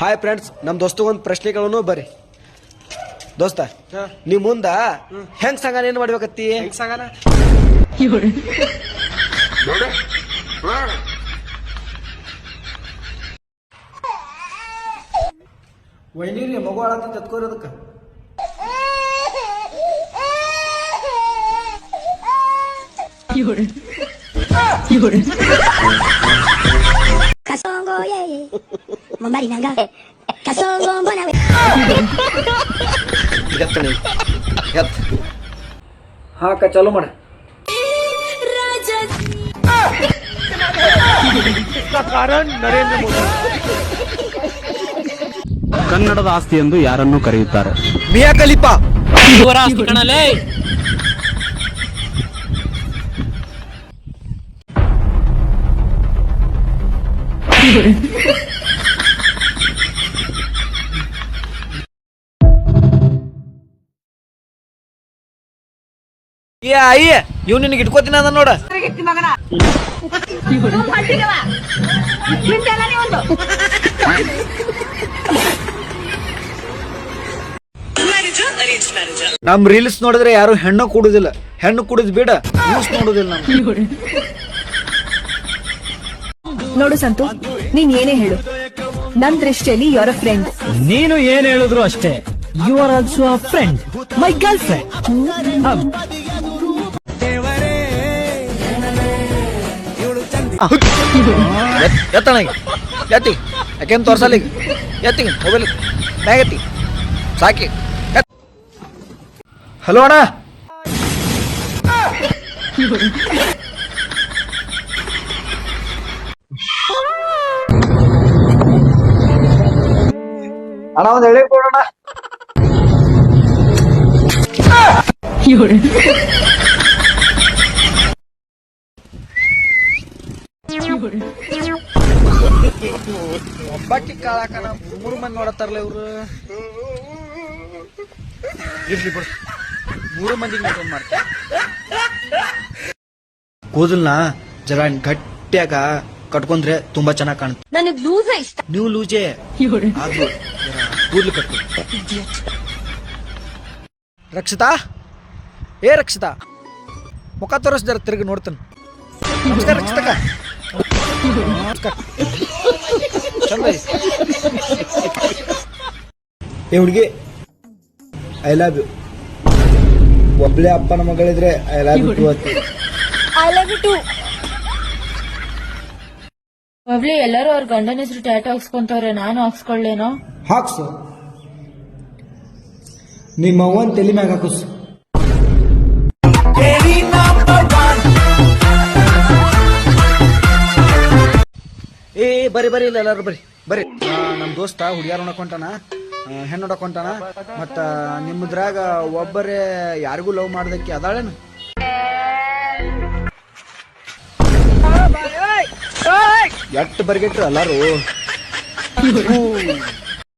Hi friends ನಮ್ಮ ದೋಸ್ತಗೊಂದು ಒಂದು ಪ್ರಶ್ನೆಗಳನ್ನು ಬರ್ರಿ. ದೋಸ್ತ ನೀ ಮುಂದ ಹೆಂಗ್ ಸಂಗಾನ ಏನ್ ಮಾಡ್ಬೇಕತ್ತಿ? ಹೆಂಗ್ ಸಂಗಾನ ವೈನೀರಿ ಮಗು ಆಳತ್ತ ತತ್ಕೋರೋದಕ್ಕ ಕಸೋಂಗೋ ye ye Mombari nanga Kasongo mbona we ಎತ್ತಣಿ ಎತ್ ಕಾರಣ ನರೇಂದ್ರ ಮಾಡ ಕನ್ನಡದ ಆಸ್ತಿ ಎಂದು ಯಾರನ್ನು ಕರೆಯುತ್ತಾರೆ. ಮಿಯಾ ಕಲಿಪಾ ಏ ಅಯ್ಯ ಇವ್ ನಿನಗೆ ಇಟ್ಕೋತೀನಿ ಅದ ನೋಡ. ನಮ್ ರೀಲ್ಸ್ ನೋಡಿದ್ರೆ ಯಾರು ಹೆಣ್ಣು ಕೂಡುದಿಲ್ಲ. ಹೆಣ್ಣು ಕುಡಿದ್ ಬೇಡ ನ್ಯೂಸ್ ನೋಡುದಿಲ್ಲ ನಮ್ ನೋಡು ಸಂತು ನೀನ್ ಏನೇ ಹೇಳು. ನನ್ ದೃಷ್ಟಿಯಲ್ಲಿ ಯುವರ್ ಅ ಫ್ರೆಂಡ್ ನೀನು ಏನ್ ಹೇಳಿದ್ರು ಅಷ್ಟೇ. You are also a friend my girlfriend ಎತ್ತಣ ಈಗ. ಎತ್ತಿ. ಯಾಕೆನ್ ತೋರ್ಸಲ್ಲ ಈಗ. ಎತ್ತಿ ಮೊಬೈಲ್ ಬ್ಯಾಗ್ ಎತ್ತಿ. ಸಾಕಿ. ಹಲೋ ಅಣ್ಣ. ಅಣ್ಣ ಒಂದ್ ಹೇಳಿ ಕೊಡೋಣ. ಒಬ್ಬಾಕಿ ಕಾಳಾಕನ ಮೂರು ಮಂದಿ ನೋಡತ್ತಾರಲ್ಲ ಇವ್ರು. ಇರ್ಲಿ ಬಿಡು. ಮೂರು ಮಂದಿ ಮಾಡ್ತ. ಮಾಡ್ತಾರೆ ಕೂದಲ್ನ ಜರ ಗಟ್ಟಿಯಾಗ ಕಟ್ಕೊಂಡ್ರೆ ತುಂಬಾ ಚೆನ್ನಾಗಿ ಕಾಣುತ್ತೆ. ನನಗ್ ಲೂಸ ಇಷ್ಟ. ನೀವು ಲೂಜೆ ಕೂದಲು ಕಟ್ಕೊ ಕೂದ್ಲು ರಕ್ಷಿತಾ? ಏ ರಕ್ಷಿತಾ? ಮುಖ ತೋರಿಸ್ ಜರ ತಿರುಗಿ ನೋಡ್ತಾನೆ. ನಮಸ್ಕಾರ ರಕ್ಷಿತಕ್ಕ. ಏ ಹುಡುಗಿ ಐ ಲವ್ ಯು ಒಬ್ಳೆ ಅಪ್ಪನ ಮಗಳಿದ್ರೆ I love you too ಒಬ್ಳಿ I love you too bubbly ಎಲ್ಲರೂ ಅವ್ರ ಗಂಡನ ಹೆಸರು ಟ್ಯಾಟೋ ಹಾಕ್ಸ್ಕೊಂತವ್ರೆ ನಾನು ಹಾಕ್ಸ್ಕೊಳ್ಳೇನೋ ಹಾಕ್ಸು. ನಿಮ್ಮ ಅವ್ವನ್ ತಲೆ ಮ್ಯಾಗ ಹಾಕುಸ್. ಏ ಬರಿ ಬರಿ ಇಲ್ಲ ಎಲ್ಲಾರು ಬರಿ ಬರಿ ನಮ್ಮ ನಮ್ ದೋಸ್ತ ಹುಡುಗ್ಯಾರ ನೋಡಕೊಂಟಾನ ಹೆಣ್ಣು ನೋಡಕೊಂಟಾನ ಮತ್ತ ನಿಮ್ಮದ್ರಾಗ ಒಬ್ಬರೇ ಯಾರಿಗೂ ಲವ್ ಮಾಡ್ದಕ್ಕೆ ಅದಾಳೇನು? ಎಟ್ಟು ಬರ್ಗೆಟ್ರು ಎಲ್ಲಾರು?